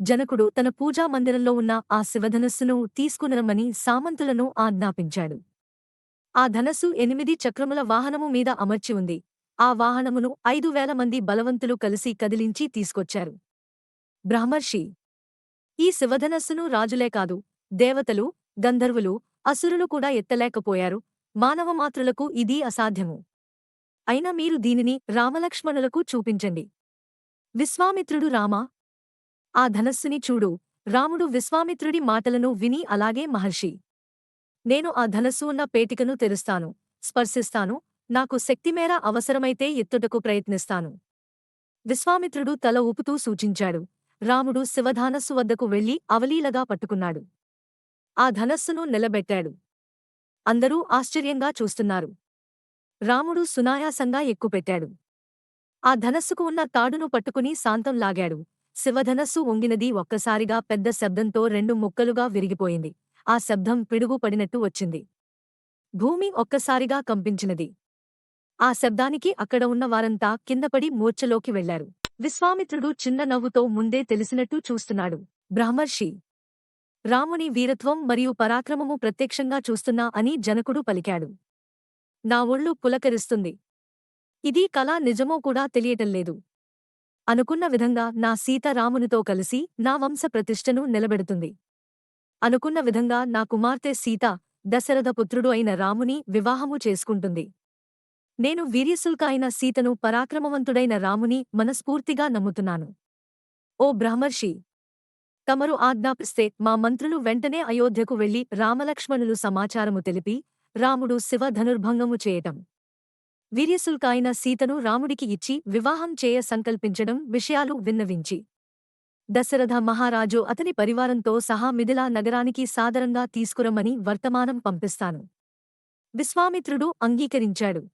జనకుడు తన పూజా మందిరంలో ఉన్న ఆ శివధనస్సును తీసుకునరమ్మని సామంతులను ఆజ్ఞాపించాడు. ఆ ధనస్సు ఎనిమిది చక్రముల వాహనము మీద అమర్చి ఉంది. ఆ వాహనమును ఐదు వేల మంది బలవంతులు కలిసి కదిలించి తీసుకొచ్చారు. బ్రహ్మర్షి ఈ శివధనస్సును రాజులే కాదు దేవతలు గంధర్వులు అసురులు కూడా ఎత్తలేకపోయారు. మానవమాత్రులకు ఇది అసాధ్యము. అయినా మీరు దీనిని రామలక్ష్మణులకు చూపించండి. విశ్వామిత్రుడు రామా ఆ ధనస్సుని చూడు. రాముడు విశ్వామిత్రుడి మాటలను విని అలాగే మహర్షి. నేను ఆ ధనస్సు ఉన్న పేటికను తెరుస్తాను. స్పర్శిస్తాను. నాకు శక్తిమేర అవసరమైతే ఎత్తుటకు ప్రయత్నిస్తాను. విశ్వామిత్రుడు తల ఊపుతూ సూచించాడు. రాముడు శివధానస్సు వద్దకు వెళ్ళి అవలీలగా పట్టుకున్నాడు. ఆ ధనస్సును నిలబెట్టాడు. అందరూ ఆశ్చర్యంగా చూస్తున్నారు. రాముడు సునాయాసంగా ఎక్కుపెట్టాడు. ఆ ధనస్సుకు ఉన్న తాడును పట్టుకుని శాంతం లాగాడు. శివధనస్సు వంగినది ఒక్కసారిగా పెద్ద శబ్దంతో రెండు ముక్కలుగా విరిగిపోయింది. ఆ శబ్దం పిడుగు పడినట్టు వచ్చింది. భూమి ఒక్కసారిగా కంపించినది. ఆ శబ్దానికి అక్కడ ఉన్న వారంతా కిందపడి మూర్ఛలోకి వెళ్ళారు విశ్వామిత్రుడు చిన్న నవ్వుతో ముందే తెలిసినట్టు చూస్తున్నాడు. బ్రహ్మర్షి! రాముని వీరత్వం మరియు పరాక్రమము ప్రత్యక్షంగా చూస్తున్నా అని జనకుడు పలికాడు. నా ఒళ్ళు పులకరిస్తుంది. ఇది కళ నిజమో కూడా తెలియటంలేదు అనుకున్న విధంగా నా సీత రామునితో కలిసి నా వంశ ప్రతిష్టను నిలబెడుతుంది. అనుకున్న విధంగా నా కుమార్తె సీత దశరథ పుత్రుడు అయిన రాముని వివాహము చేసుకుంటుంది. నేను వీర్యశుల్క అయిన సీతను పరాక్రమవంతుడైన రాముని మనస్ఫూర్తిగా నమ్ముతున్నాను. ఓ బ్రహ్మర్షి! తమరు ఆజ్ఞాపిస్తే మా మంత్రులు వెంటనే అయోధ్యకు వెళ్ళి రామలక్ష్మణులు సమాచారము తెలిపి రాముడు శివ ధనుర్భంగము చేయటం. వీర్యసుల్కాయిన సీతను రాముడికి ఇచ్చి వివాహం చేయ సంకల్పించడం విషయాలు విన్నవించి. దశరథ మహారాజు అతని పరివారంతో సహా మిథిలా నగరానికి సాదరంగా తీసుకురమ్మని వర్తమానం పంపిస్తాను. విశ్వామిత్రుడు అంగీకరించాడు.